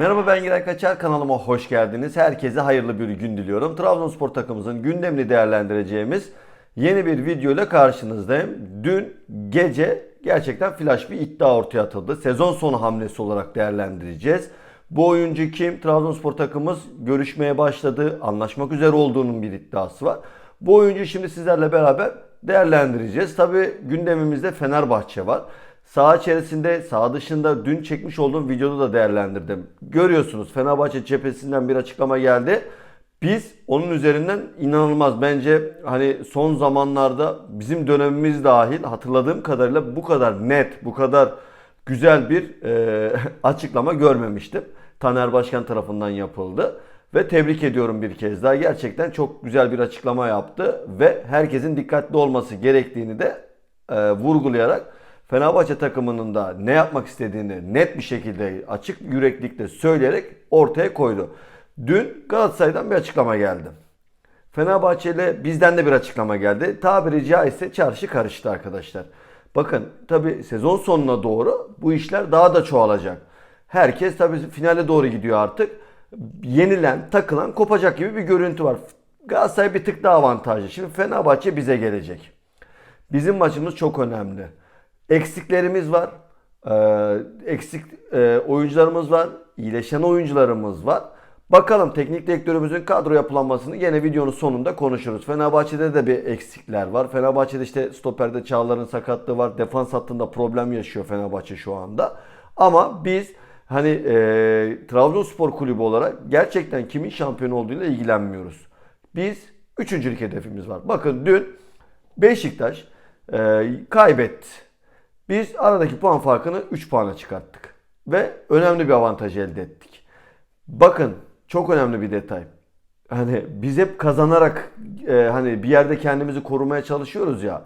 Merhaba ben Giray Kaçar kanalıma hoş geldiniz. Herkese hayırlı bir gün diliyorum. Trabzonspor takımımızın gündemini değerlendireceğimiz yeni bir video ile karşınızdayım. Dün gece gerçekten flash bir iddia ortaya atıldı. Sezon sonu hamlesi olarak değerlendireceğiz. Bu oyuncu kim? Trabzonspor takımımız görüşmeye başladı. Anlaşmak üzere olduğunun bir iddiası var. Bu oyuncu şimdi sizlerle beraber değerlendireceğiz. Tabi gündemimizde Fenerbahçe var. Saha içerisinde, saha dışında dün çekmiş olduğum videoda da değerlendirdim. Görüyorsunuz Fenerbahçe cephesinden bir açıklama geldi. Biz onun üzerinden inanılmaz bence hani son zamanlarda bizim dönemimiz dahil hatırladığım kadarıyla bu kadar net, bu kadar güzel bir e, açıklama görmemiştim. Taner Başkan tarafından yapıldı. Ve tebrik ediyorum bir kez daha. Gerçekten çok güzel bir açıklama yaptı. Ve herkesin dikkatli olması gerektiğini de e, vurgulayarak Fenerbahçe takımının da ne yapmak istediğini net bir şekilde açık yüreklikle söyleyerek ortaya koydu. Dün Galatasaray'dan bir açıklama geldi. Fenerbahçe ile bizden de bir açıklama geldi. Tabiri caizse çarşı karıştı arkadaşlar. Bakın tabi sezon sonuna doğru bu işler daha da çoğalacak. Herkes tabi finale doğru gidiyor artık. Yenilen, takılan kopacak gibi bir görüntü var. Galatasaray bir tık daha avantajlı. Şimdi Fenerbahçe bize gelecek. Bizim maçımız çok önemli. Eksiklerimiz var. Ee, eksik e, oyuncularımız var. iyileşen oyuncularımız var. Bakalım teknik direktörümüzün kadro yapılanmasını yine videonun sonunda konuşuruz. Fenerbahçe'de de bir eksikler var. Fenerbahçe'de işte stoperde Çağlar'ın sakatlığı var. Defans hattında problem yaşıyor Fenerbahçe şu anda. Ama biz hani e, Trabzonspor kulübü olarak gerçekten kimin şampiyon olduğuyla ilgilenmiyoruz. Biz üçüncülük hedefimiz var. Bakın dün Beşiktaş e, kaybetti. Biz aradaki puan farkını 3 puana çıkarttık. Ve önemli bir avantaj elde ettik. Bakın çok önemli bir detay. Hani biz hep kazanarak e, hani bir yerde kendimizi korumaya çalışıyoruz ya.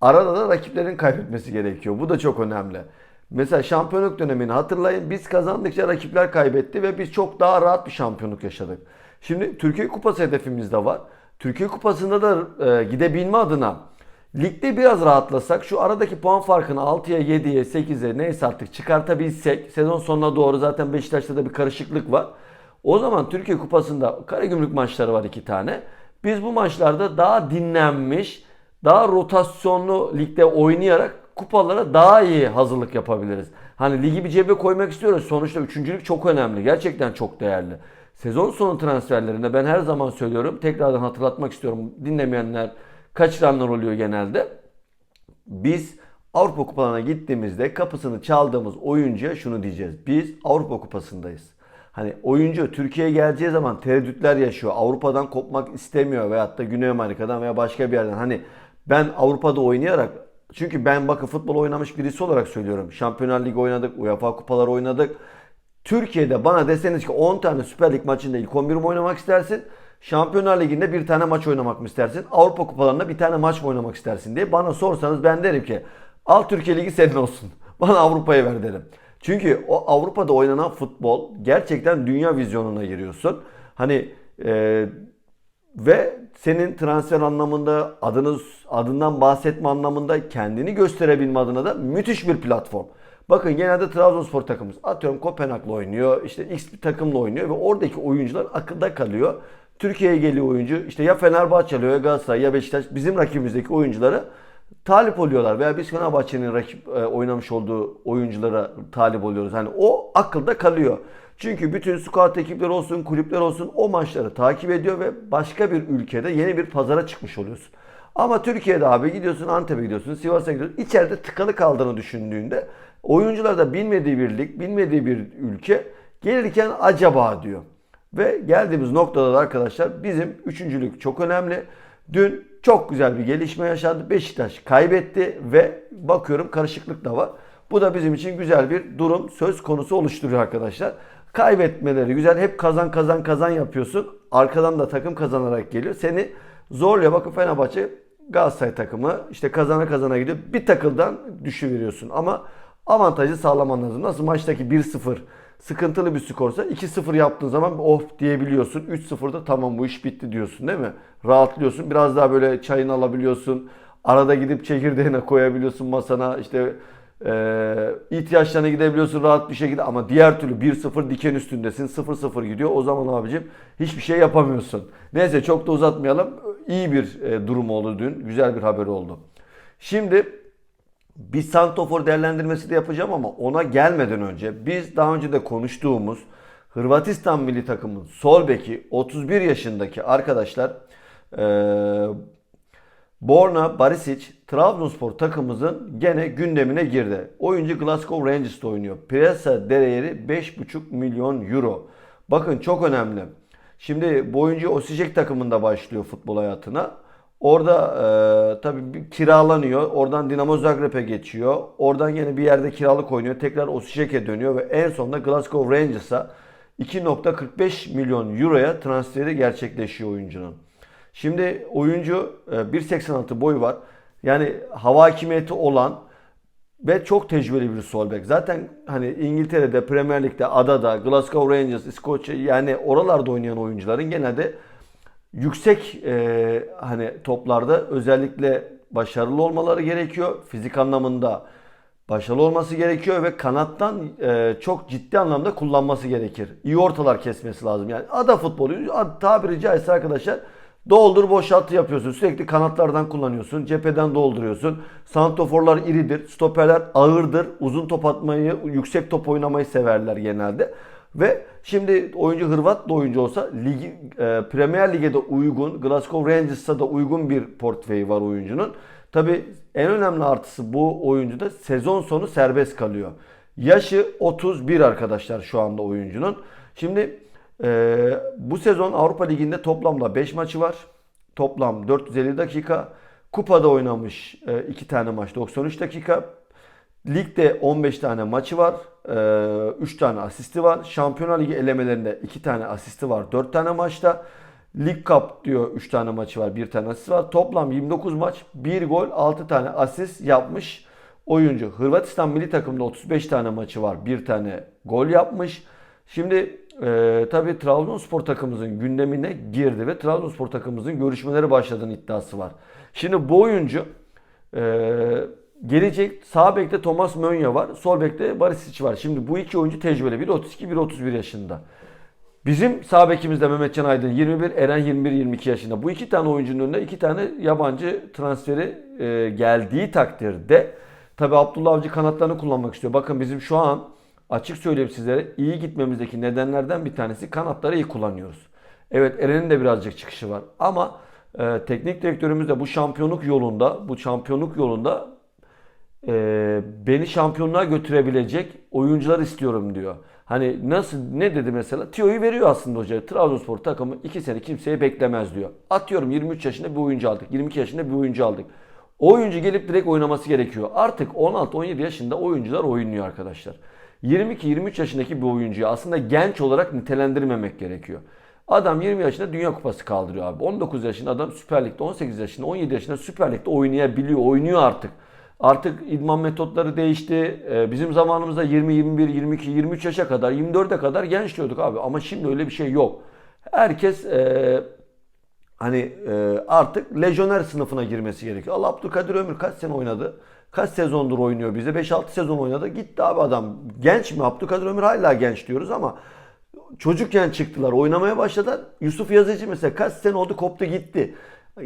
Arada da rakiplerin kaybetmesi gerekiyor. Bu da çok önemli. Mesela şampiyonluk dönemini hatırlayın. Biz kazandıkça rakipler kaybetti ve biz çok daha rahat bir şampiyonluk yaşadık. Şimdi Türkiye Kupası hedefimiz de var. Türkiye Kupası'nda da e, gidebilme adına ligde biraz rahatlasak şu aradaki puan farkını 6'ya 7'ye 8'e neyse artık çıkartabilsek sezon sonuna doğru zaten Beşiktaş'ta da bir karışıklık var. O zaman Türkiye Kupası'nda Karagümrük maçları var iki tane. Biz bu maçlarda daha dinlenmiş, daha rotasyonlu ligde oynayarak kupalara daha iyi hazırlık yapabiliriz. Hani ligi bir cebe koymak istiyoruz. Sonuçta üçüncülük çok önemli. Gerçekten çok değerli. Sezon sonu transferlerinde ben her zaman söylüyorum. Tekrardan hatırlatmak istiyorum. Dinlemeyenler, kaçıranlar oluyor genelde. Biz Avrupa Kupalarına gittiğimizde kapısını çaldığımız oyuncuya şunu diyeceğiz. Biz Avrupa Kupası'ndayız. Hani oyuncu Türkiye'ye geleceği zaman tereddütler yaşıyor. Avrupa'dan kopmak istemiyor veyahut da Güney Amerika'dan veya başka bir yerden. Hani ben Avrupa'da oynayarak çünkü ben bakın futbol oynamış birisi olarak söylüyorum. Şampiyonlar Ligi oynadık, UEFA kupaları oynadık. Türkiye'de bana deseniz ki 10 tane Süper Lig maçında ilk 11 mi oynamak istersin? Şampiyonlar Ligi'nde bir tane maç oynamak mı istersin? Avrupa kupalarında bir tane maç mı oynamak istersin diye bana sorsanız ben derim ki al Türkiye Ligi senin olsun. Bana Avrupa'yı ver derim. Çünkü o Avrupa'da oynanan futbol gerçekten dünya vizyonuna giriyorsun. Hani e, ve senin transfer anlamında adınız adından bahsetme anlamında kendini gösterebilme adına da müthiş bir platform. Bakın genelde Trabzonspor takımımız atıyorum Kopenhag'la oynuyor, işte X bir takımla oynuyor ve oradaki oyuncular akılda kalıyor. Türkiye'ye geliyor oyuncu işte ya Fenerbahçe ya Galatasaray ya Beşiktaş bizim rakibimizdeki oyunculara talip oluyorlar veya biz Fenerbahçe'nin rakip e, oynamış olduğu oyunculara talip oluyoruz. Hani o akılda kalıyor. Çünkü bütün scout ekipleri olsun, kulüpler olsun o maçları takip ediyor ve başka bir ülkede yeni bir pazara çıkmış oluyorsun. Ama Türkiye'de abi gidiyorsun Antep'e gidiyorsun, Sivas'a gidiyorsun. İçeride tıkalı kaldığını düşündüğünde oyuncular da bilmediği bir lig, bilmediği bir ülke gelirken acaba diyor. Ve geldiğimiz noktada da arkadaşlar bizim üçüncülük çok önemli. Dün çok güzel bir gelişme yaşandı. Beşiktaş kaybetti ve bakıyorum karışıklık da var. Bu da bizim için güzel bir durum söz konusu oluşturuyor arkadaşlar. Kaybetmeleri güzel. Hep kazan kazan kazan yapıyorsun. Arkadan da takım kazanarak geliyor. Seni zorluyor. Bakın Fenerbahçe Galatasaray takımı işte kazana kazana gidiyor. Bir takıldan düşüveriyorsun. Ama avantajı sağlaman lazım. Nasıl maçtaki 1-0 sıkıntılı bir skorsa 2-0 yaptığın zaman oh diyebiliyorsun. 3-0'da tamam bu iş bitti diyorsun değil mi? Rahatlıyorsun. Biraz daha böyle çayını alabiliyorsun. Arada gidip çekirdeğine koyabiliyorsun masana. İşte Ee, ihtiyaçlarına gidebiliyorsun rahat bir şekilde ama diğer türlü 1-0 diken üstündesin 0-0 gidiyor o zaman abicim hiçbir şey yapamıyorsun. Neyse çok da uzatmayalım. İyi bir e, durum oldu dün. Güzel bir haber oldu. Şimdi bir santofor değerlendirmesi de yapacağım ama ona gelmeden önce biz daha önce de konuştuğumuz Hırvatistan milli takımın sol beki 31 yaşındaki arkadaşlar eee Borna Barisic Trabzonspor takımımızın gene gündemine girdi. Oyuncu Glasgow Rangers'ta oynuyor. Piyasa değeri 5,5 milyon euro. Bakın çok önemli. Şimdi bu oyuncu Osijek takımında başlıyor futbol hayatına. Orada e, tabii kiralanıyor. Oradan Dinamo Zagreb'e geçiyor. Oradan yine bir yerde kiralık oynuyor. Tekrar Osijek'e dönüyor ve en sonunda Glasgow Rangers'a 2.45 milyon euroya transferi gerçekleşiyor oyuncunun. Şimdi oyuncu e, 1.86 boyu var. Yani hava hakimiyeti olan ve çok tecrübeli bir sol bek. Zaten hani İngiltere'de, Premier Lig'de, Adada, Glasgow Rangers, İskoçya yani oralarda oynayan oyuncuların genelde yüksek e, hani toplarda özellikle başarılı olmaları gerekiyor. Fizik anlamında başarılı olması gerekiyor ve kanattan e, çok ciddi anlamda kullanması gerekir. İyi ortalar kesmesi lazım. Yani ada futbolu tabiri caizse arkadaşlar doldur boşaltı yapıyorsun. Sürekli kanatlardan kullanıyorsun. Cepheden dolduruyorsun. Santoforlar iridir. Stoperler ağırdır. Uzun top atmayı, yüksek top oynamayı severler genelde. Ve şimdi oyuncu Hırvat da oyuncu olsa ligi, e, Premier Lig'e de uygun, Glasgow Rangers'a da uygun bir portföyü var oyuncunun. Tabi en önemli artısı bu oyuncuda sezon sonu serbest kalıyor. Yaşı 31 arkadaşlar şu anda oyuncunun. Şimdi e, bu sezon Avrupa Ligi'nde toplamda 5 maçı var. Toplam 450 dakika. Kupada oynamış 2 tane maç 93 dakika. Ligde 15 tane maçı var. 3 tane asisti var. Şampiyonlar Ligi elemelerinde 2 tane asisti var. 4 tane maçta. Lig Cup diyor 3 tane maçı var. 1 tane asist var. Toplam 29 maç. 1 gol 6 tane asist yapmış oyuncu. Hırvatistan milli takımda 35 tane maçı var. 1 tane gol yapmış. Şimdi e, tabii Trabzonspor takımımızın gündemine girdi ve Trabzonspor takımımızın görüşmeleri başladığını iddiası var. Şimdi bu oyuncu e, gelecek sağ bekte Thomas Mönye var. Sol bekte Barisic var. Şimdi bu iki oyuncu tecrübeli. Biri 32, biri 31 yaşında. Bizim sağ bekimizde Mehmetcan Aydın 21, Eren 21-22 yaşında. Bu iki tane oyuncunun önünde iki tane yabancı transferi e, geldiği takdirde tabi Abdullah Avcı kanatlarını kullanmak istiyor. Bakın bizim şu an açık söyleyeyim sizlere iyi gitmemizdeki nedenlerden bir tanesi kanatları iyi kullanıyoruz. Evet Eren'in de birazcık çıkışı var ama e, teknik direktörümüz de bu şampiyonluk yolunda bu şampiyonluk yolunda e, beni şampiyonluğa götürebilecek oyuncular istiyorum diyor. Hani nasıl ne dedi mesela? Tiyo'yu veriyor aslında hoca. Trabzonspor takımı 2 sene kimseye beklemez diyor. Atıyorum 23 yaşında bir oyuncu aldık. 22 yaşında bir oyuncu aldık. O oyuncu gelip direkt oynaması gerekiyor. Artık 16-17 yaşında oyuncular oynuyor arkadaşlar. 22-23 yaşındaki bir oyuncuyu aslında genç olarak nitelendirmemek gerekiyor. Adam 20 yaşında Dünya Kupası kaldırıyor abi. 19 yaşında adam Süper Lig'de, 18 yaşında, 17 yaşında Süper Lig'de oynayabiliyor, oynuyor artık. Artık idman metotları değişti. Ee, Bizim zamanımızda 20, 21, 22, 23 yaşa kadar, 24'e kadar genç diyorduk abi. Ama şimdi öyle bir şey yok. Herkes e, hani e, artık lejyoner sınıfına girmesi gerekiyor. Allah Abdülkadir Ömür kaç sene oynadı? Kaç sezondur oynuyor bize? 5-6 sezon oynadı. Gitti abi adam. Genç mi? Abdülkadir Ömür hala genç diyoruz ama çocukken çıktılar. Oynamaya başladılar. Yusuf Yazıcı mesela kaç sene oldu koptu gitti.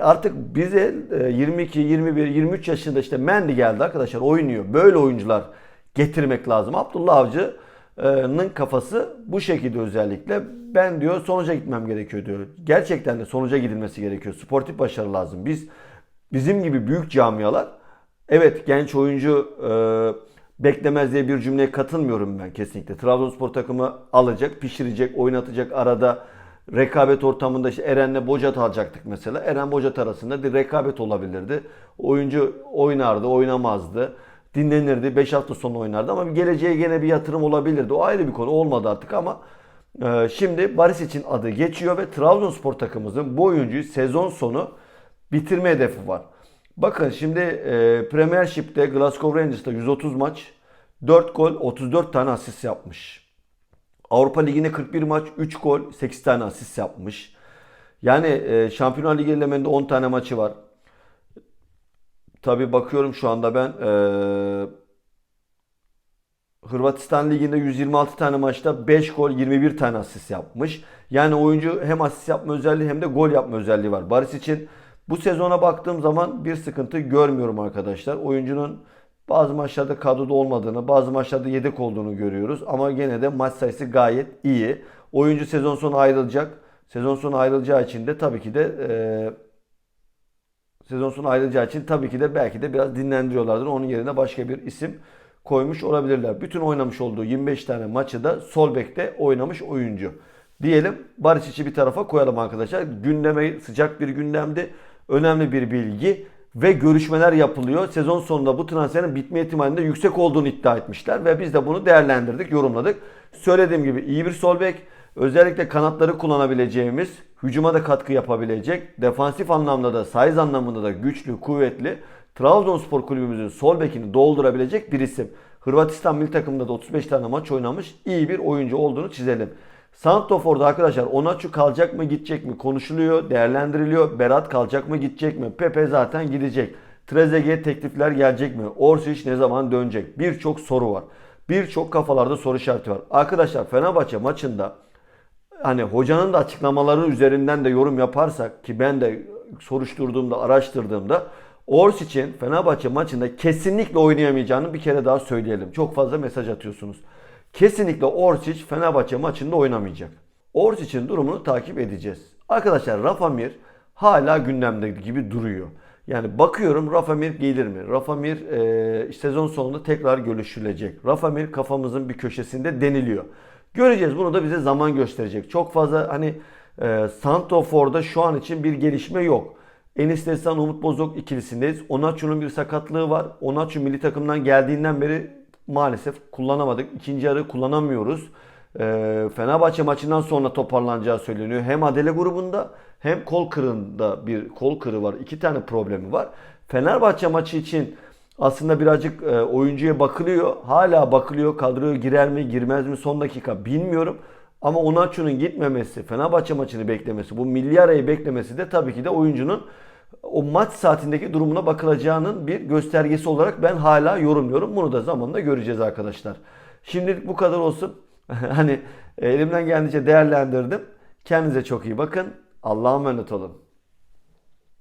Artık bize e, 22, 21, 23 yaşında işte Mendy geldi arkadaşlar oynuyor. Böyle oyuncular getirmek lazım. Abdullah Avcı'nın kafası bu şekilde özellikle. Ben diyor sonuca gitmem gerekiyor diyor. Gerçekten de sonuca gidilmesi gerekiyor. Sportif başarı lazım. Biz bizim gibi büyük camialar evet genç oyuncu e, beklemez diye bir cümleye katılmıyorum ben kesinlikle. Trabzonspor takımı alacak, pişirecek, oynatacak arada rekabet ortamında işte Eren'le Bocat alacaktık mesela. Eren Bocat arasında bir rekabet olabilirdi. Oyuncu oynardı, oynamazdı. Dinlenirdi. 5 hafta sonra oynardı ama geleceğe gene bir yatırım olabilirdi. O ayrı bir konu. Olmadı artık ama e, şimdi Baris için adı geçiyor ve Trabzonspor takımımızın bu oyuncuyu sezon sonu bitirme hedefi var. Bakın şimdi e, Premiership'te Glasgow Rangers'ta 130 maç, 4 gol, 34 tane asist yapmış. Avrupa Ligi'ne 41 maç, 3 gol, 8 tane asist yapmış. Yani e, Şampiyonlar Ligi elemeninde 10 tane maçı var. Tabi bakıyorum şu anda ben e, Hırvatistan Ligi'nde 126 tane maçta 5 gol 21 tane asist yapmış. Yani oyuncu hem asist yapma özelliği hem de gol yapma özelliği var. Baris için bu sezona baktığım zaman bir sıkıntı görmüyorum arkadaşlar. Oyuncunun bazı maçlarda kadroda olmadığını, bazı maçlarda yedek olduğunu görüyoruz. Ama gene de maç sayısı gayet iyi. Oyuncu sezon sonu ayrılacak. Sezon sonu ayrılacağı için de tabii ki de eee sezon sonu ayrılacağı için tabii ki de belki de biraz dinlendiriyorlardır. Onun yerine başka bir isim koymuş olabilirler. Bütün oynamış olduğu 25 tane maçı da sol bekte oynamış oyuncu. Diyelim Barışic'i bir tarafa koyalım arkadaşlar. Gündeme sıcak bir gündemdi. Önemli bir bilgi ve görüşmeler yapılıyor. Sezon sonunda bu transferin bitme ihtimalinde yüksek olduğunu iddia etmişler ve biz de bunu değerlendirdik, yorumladık. Söylediğim gibi iyi bir sol bek, özellikle kanatları kullanabileceğimiz, hücuma da katkı yapabilecek, defansif anlamda da, size anlamında da güçlü, kuvvetli, Trabzonspor kulübümüzün sol bekini doldurabilecek bir isim. Hırvatistan milli takımında da 35 tane maç oynamış, iyi bir oyuncu olduğunu çizelim. Santofor'da arkadaşlar Onaçu kalacak mı gidecek mi konuşuluyor, değerlendiriliyor. Berat kalacak mı gidecek mi? Pepe zaten gidecek. Trezeguet teklifler gelecek mi? Orsic ne zaman dönecek? Birçok soru var. Birçok kafalarda soru işareti var. Arkadaşlar Fenerbahçe maçında hani hocanın da açıklamaları üzerinden de yorum yaparsak ki ben de soruşturduğumda, araştırdığımda Orsic'in Fenerbahçe maçında kesinlikle oynayamayacağını bir kere daha söyleyelim. Çok fazla mesaj atıyorsunuz. Kesinlikle Orsic Fenerbahçe maçında oynamayacak. Orsic'in durumunu takip edeceğiz. Arkadaşlar Rafa Mir hala gündemde gibi duruyor. Yani bakıyorum Rafa Mir gelir mi? Rafa Mir e, sezon sonunda tekrar görüşülecek. Rafa Mir kafamızın bir köşesinde deniliyor. Göreceğiz bunu da bize zaman gösterecek. Çok fazla hani e, Santofor'da şu an için bir gelişme yok. Enis Destan Umut Bozok ikilisindeyiz. Onaçu'nun bir sakatlığı var. Onaçu milli takımdan geldiğinden beri maalesef kullanamadık. İkinci yarı kullanamıyoruz. Ee, Fenerbahçe maçından sonra toparlanacağı söyleniyor. Hem Adele grubunda hem kol kırığında bir kol kırığı var. İki tane problemi var. Fenerbahçe maçı için aslında birazcık e, oyuncuya bakılıyor. Hala bakılıyor. Kadroya girer mi girmez mi son dakika bilmiyorum. Ama Onaçu'nun gitmemesi, Fenerbahçe maçını beklemesi, bu milli arayı beklemesi de tabii ki de oyuncunun o maç saatindeki durumuna bakılacağının bir göstergesi olarak ben hala yorumluyorum. Bunu da zamanla göreceğiz arkadaşlar. Şimdilik bu kadar olsun. hani elimden geldiğince değerlendirdim. Kendinize çok iyi bakın. Allah'a emanet olun.